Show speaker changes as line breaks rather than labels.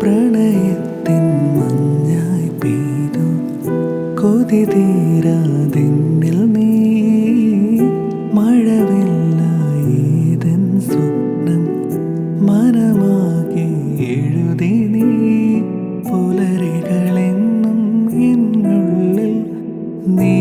പ്രണയത്തിൻ മഞ്ഞായി പെയ്തു കൊതി തീരാതെന്നിൽ പൊതിയുതേ നീ. പുലരികളെന്നും എന്നുള്ളിൽ നീ